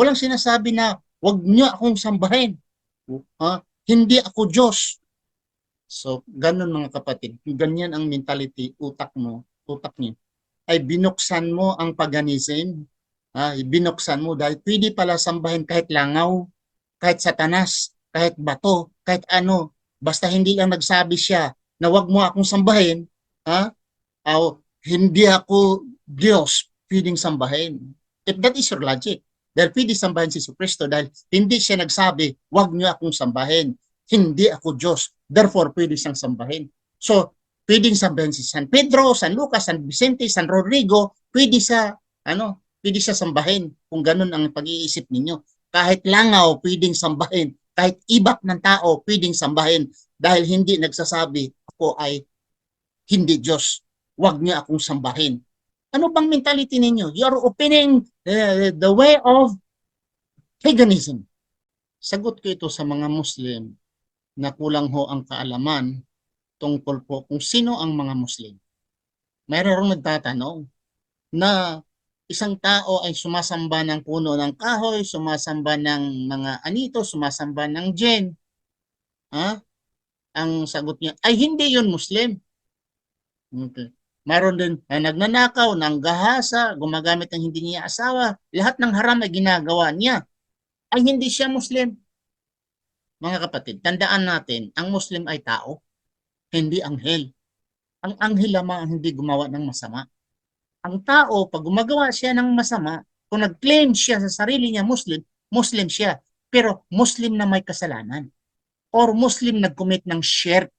Walang sinasabi na wag niyo akong sambahin. Ha? Hindi ako Diyos. So, ganun mga kapatid. Ganyan ang mentality, utak mo, utak niyo. Ay binuksan mo ang paganism. Ha? Binuksan mo dahil pwede pala sambahin kahit langaw, kahit satanas, kahit bato, kahit ano. Basta hindi lang nagsabi siya na wag mo akong sambahin, ha? O hindi ako Diyos, pwedeng sambahin. If that is your logic, dahil pwede sambahin si Kristo dahil hindi siya nagsabi, wag niyo akong sambahin. Hindi ako Diyos. Therefore, pwede siyang sambahin. So, pwedeng sambahin si San Pedro, San Lucas, San Vicente, San Rodrigo, pwede sa, ano, pwede siya sambahin kung ganun ang pag-iisip ninyo. Kahit langaw, pwedeng sambahin. Kahit ibak ng tao, pwedeng sambahin dahil hindi nagsasabi, ako ay hindi Diyos. Huwag niyo akong sambahin. Ano bang mentality ninyo? You are opening the, the way of paganism. Sagot ko ito sa mga Muslim na kulang ho ang kaalaman tungkol po kung sino ang mga Muslim. Mayroong nagtatanong na isang tao ay sumasamba ng puno ng kahoy, sumasamba ng mga anito, sumasamba ng jen. Ha? Ang sagot niya, ay hindi yun Muslim. Okay. Mayroon din na nagnanakaw, ng gahasa, gumagamit ng hindi niya asawa. Lahat ng haram ay ginagawa niya. Ay hindi siya Muslim. Mga kapatid, tandaan natin, ang Muslim ay tao, hindi anghel. Ang anghel lamang ang hindi gumawa ng masama. Ang tao, pag gumagawa siya ng masama, kung nag-claim siya sa sarili niya Muslim, Muslim siya. Pero Muslim na may kasalanan. Or Muslim nag-commit ng shirk.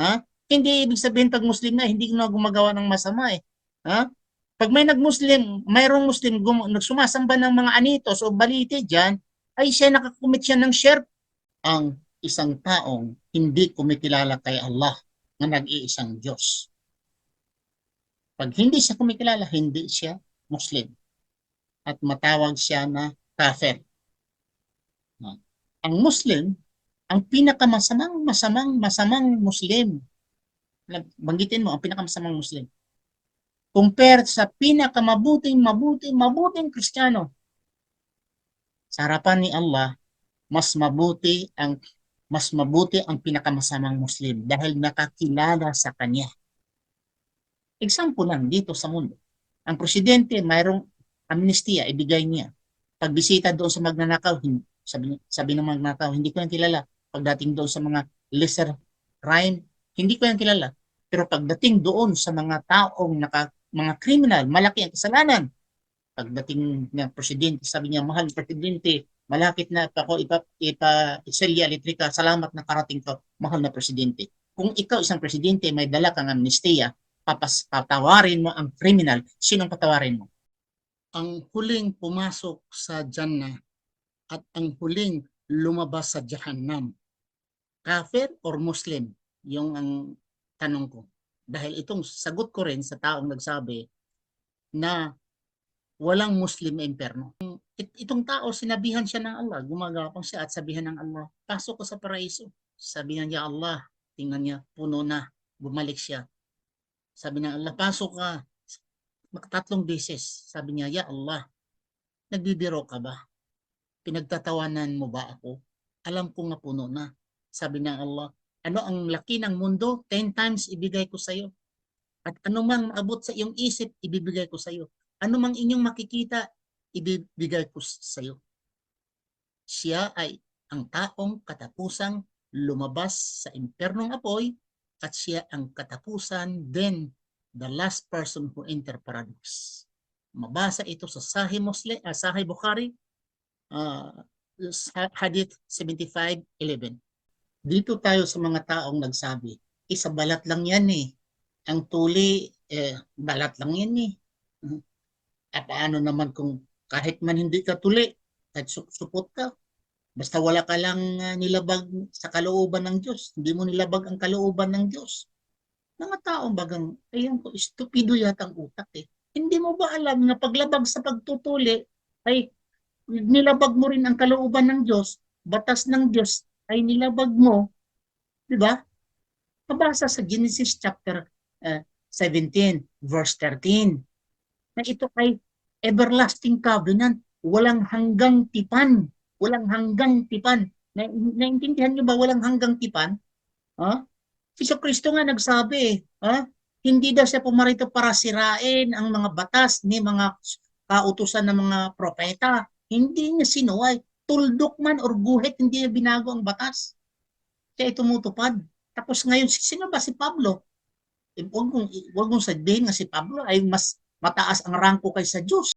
Ha? Hindi ibig sabihin pag Muslim na, hindi na gumagawa ng masama eh. Ha? Pag may nag-Muslim, mayroong Muslim gum- nagsumasamba ng mga anitos o balite dyan, ay siya nakakumit siya ng shirk. Ang isang taong hindi kumikilala kay Allah na nag-iisang Diyos. Pag hindi siya kumikilala, hindi siya Muslim. At matawag siya na kafir. Ang Muslim, ang pinakamasamang masamang masamang Muslim. Banggitin mo, ang pinakamasamang Muslim. Compare sa pinakamabuting, mabuting, mabuting Kristiyano. Sa harapan ni Allah, mas mabuti ang mas mabuti ang pinakamasamang Muslim dahil nakakilala sa kanya. Example lang dito sa mundo. Ang presidente mayroong amnestia ibigay niya. Pagbisita doon sa magnanakaw, sabi, sabi ng magnanakaw, hindi ko yan kilala. Pagdating doon sa mga lesser crime, hindi ko yan kilala. Pero pagdating doon sa mga taong naka, mga criminal, malaki ang kasalanan. Pagdating ng presidente, sabi niya, mahal presidente, malapit na ako ipa, ipa Celia Electrica, salamat na karating ko, mahal na presidente. Kung ikaw isang presidente, may dala kang amnestia, papas, patawarin mo ang criminal, sinong patawarin mo? Ang huling pumasok sa Jannah at ang huling lumabas sa Jahannam, kafir or Muslim? Yung ang tanong ko. Dahil itong sagot ko rin sa taong nagsabi na walang Muslim na imperno. It- itong tao, sinabihan siya ng Allah, gumagapang siya at sabihan ng Allah, pasok ko sa paraiso. Sabihan niya Allah, tingnan niya, puno na, bumalik siya. Sabi ng Allah, pasok ka. Tatlong beses. Sabi niya, Ya Allah, nagbibiro ka ba? Pinagtatawanan mo ba ako? Alam ko nga puno na. Sabi ng Allah, ano ang laki ng mundo? Ten times ibigay ko sa iyo. At ano mang maabot sa iyong isip, ibibigay ko sa iyo. Ano mang inyong makikita, ibibigay ko sa iyo. Siya ay ang taong katapusang lumabas sa impernong apoy at siya ang katapusan then the last person who enter paradise. Mabasa ito sa Sahih Muslim, uh, Sahih Bukhari, uh, Hadith 75:11. Dito tayo sa mga taong nagsabi, isa balat lang yan eh. Ang tuli, eh, balat lang yan eh. Uh, at paano naman kung kahit man hindi ka tuli, kahit su- supot ka, basta wala ka lang uh, nilabag sa kalooban ng Diyos, hindi mo nilabag ang kalooban ng Diyos. Mga taong bagang, ayun ko, stupido yata ang utak eh. Hindi mo ba alam na paglabag sa pagtutuli ay nilabag mo rin ang kalooban ng Diyos, batas ng Diyos ay nilabag mo, di ba? Mabasa sa Genesis chapter uh, 17, verse 13, na ito ay everlasting covenant. walang hanggang tipan. Walang hanggang tipan. Na, naintindihan nyo ba walang hanggang tipan? Ha? Iso Kristo nga nagsabi, eh, ha? Hindi daw siya pumarito para sirain ang mga batas ni mga kautusan ng mga propeta. Hindi niya sinuway. Tuldok man or guhit, hindi niya binago ang batas. Siya ay tumutupad. Tapos ngayon, sino ba si Pablo? Eh, Huwag mong, huwag mong sabihin na si Pablo ay mas mataas ang rangko kaysa Diyos.